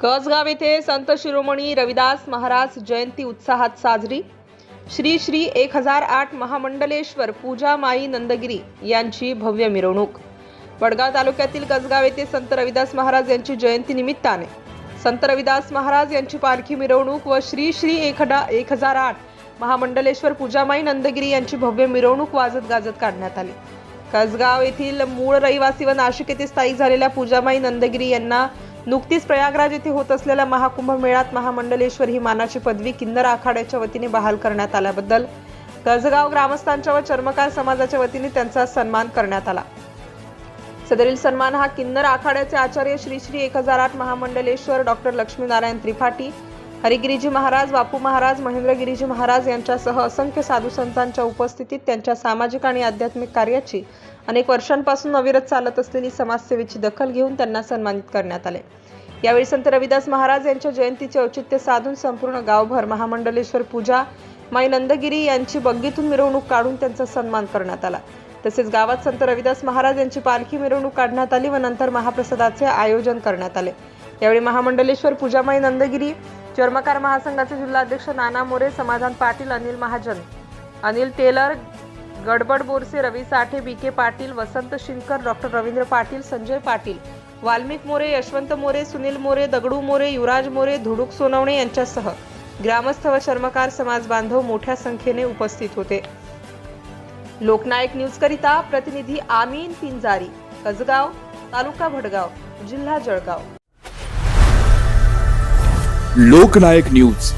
कसगाव येथे संत शिरोमणी रविदास महाराज जयंती उत्साहात साजरी. श्री श्री एक हजार आठ महामंडलेश्वर पूजा माई नंदगिरी यांची भव्य मिरवणूक. वडगाव तालुक्यातील कसगाव येथे संत रविदास महाराज यांची जयंती निमित्ताने. संत रविदास महाराज यांची पालखी मिरवणूक व श्री श्री एक एक हजार आठ महामंडलेश्वर पूजामाई नंदगिरी यांची भव्य मिरवणूक वाजत गाजत काढण्यात आली. कसगाव येथील मूळ रहिवासी व नाशिक येथे स्थायिक झालेल्या पूजामाई नंदगिरी यांना नुकतीच प्रयागराज येथे होत असलेल्या महाकुंभ मेळ्यात महामंडलेश्वर ही मानाची पदवी किन्नर आखाड्याच्या वतीने बहाल करण्यात आल्याबद्दल कसगाव ग्रामस्थांच्या व चर्मकार समाजाच्या वतीने त्यांचा सन्मान करण्यात आला. सदरील सन्मान हा किन्नर आखाड्याचे आचार्य श्री श्री एक हजार आठ महामंडलेश्वर डॉक्टर लक्ष्मीनारायण त्रिपाठी हरिगिरीजी महाराज बापू महाराज महेंद्रगिरीजी महाराज यांच्यासह असंख्य साधू संतांच्या उपस्थितीत त्यांच्या सामाजिक आणि आध्यात्मिक कार्याची अनेक वर्षांपासून अविरत चालत असलेली समाजसेवेची दखल घेऊन त्यांना सन्मानित करण्यात आले. यावेळी संत रविदास महाराज यांच्या जयंतीचे औचित्य साधून संपूर्ण गावभर महामंडलेश्वर पूजा माई नंदगिरी यांची बग्गीतून मिरवणूक काढून त्यांचा सन्मान करण्यात आला. तसेच गावात संत रविदास महाराज यांची पालखी मिरवणूक काढण्यात आली व नंतर महाप्रसादाचे आयोजन करण्यात आले. यावेळी महामंडलेश्वर पूजामाई नंदगिरी चर्मकार महासंघाचे जिल्हाध्यक्ष Nana More Samadhan Patil Anil Mahajan Anil Tailor Gadbad Borse Ravi Sathe B K Patil Vasant Shinkar doctor Ravindra Patil Sanjay Patil Valmik More Yashwant More Sunil More Dagdu More Yuvraj More Dhuduk Sonawane यांच्यासह ग्रामस्थ व चर्मकार समाज बांधव मोठ्या संख्येने उपस्थित होते. लोकनायक न्यूज करिता प्रतिनिधी आमीन पिंजारी कसगाव तालुका भडगाव जिल्हा जळगाव. लोकनायक न्यूज.